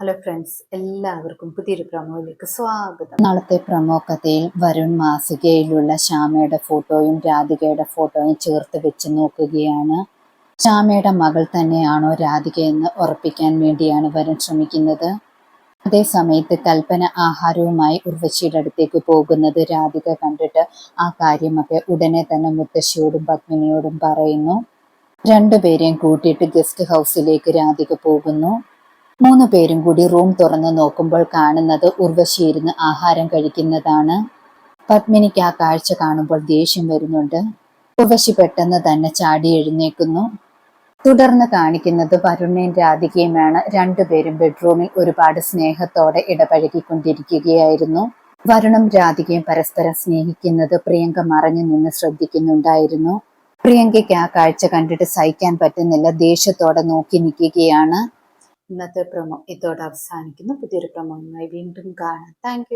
Hello friends എല്ലാവർക്കും പുതിയൊരു പ്രമോയിലേക്ക് സ്വാഗതം. നാളത്തെ പ്രമോ കഥയിൽ വരുൺ മാസികയിലുള്ള ശ്യാമയുടെ ഫോട്ടോയും രാധികയുടെ ഫോട്ടോയും ചേർത്ത് വെച്ച് നോക്കുകയാണ്. ശ്യാമയുടെ മകൾ തന്നെയാണോ രാധികയെന്ന് ഉറപ്പിക്കാൻ വേണ്ടിയാണ് വരുൺ ശ്രമിക്കുന്നത്. അതേ സമയത്ത് കൽപ്പന ആഹാരവുമായി ഉർവശിയുടെ അടുത്തേക്ക് പോകുന്നത് രാധിക കണ്ടിട്ട് ആ കാര്യമൊക്കെ ഉടനെ തന്നെ മുത്തശ്ശിയോടും പത്മിനിയോടും പറയുന്നു. രണ്ടുപേരെയും കൂട്ടിയിട്ട് ഗസ്റ്റ് ഹൗസിലേക്ക് രാധിക പോകുന്നു. മൂന്ന് പേരും കൂടി റൂം തുറന്നു നോക്കുമ്പോൾ കാണുന്നത് ഉർവശി ഇരുന്ന് ആഹാരം കഴിക്കുന്നതാണ്. പത്മിനിക്ക് ആ കാഴ്ച കാണുമ്പോൾ ദേഷ്യം വരുന്നുണ്ട്. ഉർവശി പെട്ടെന്ന് തന്നെ ചാടി എഴുന്നേക്കുന്നു. തുടർന്ന് കാണിക്കുന്നത് വരുണയും രാധികയുമാണ്. രണ്ടുപേരും ബെഡ്റൂമിൽ ഒരുപാട് സ്നേഹത്തോടെ ഇടപഴകിക്കൊണ്ടിരിക്കുകയായിരുന്നു. വരുണും രാധികയും പരസ്പരം സ്നേഹിക്കുന്നത് പ്രിയങ്ക മറഞ്ഞു നിന്ന് ശ്രദ്ധിക്കുന്നുണ്ടായിരുന്നു. പ്രിയങ്കയ്ക്ക് ആ കാഴ്ച കണ്ടിട്ട് സഹിക്കാൻ പറ്റുന്നില്ല. ദേഷ്യത്തോടെ നോക്കി നിൽക്കുകയാണ്. ഇന്നത്തെ പ്രമോ ഇതോടെ അവസാനിക്കുന്നു. പുതിയൊരു പ്രമോയുമായി വീണ്ടും കാണാം. താങ്ക്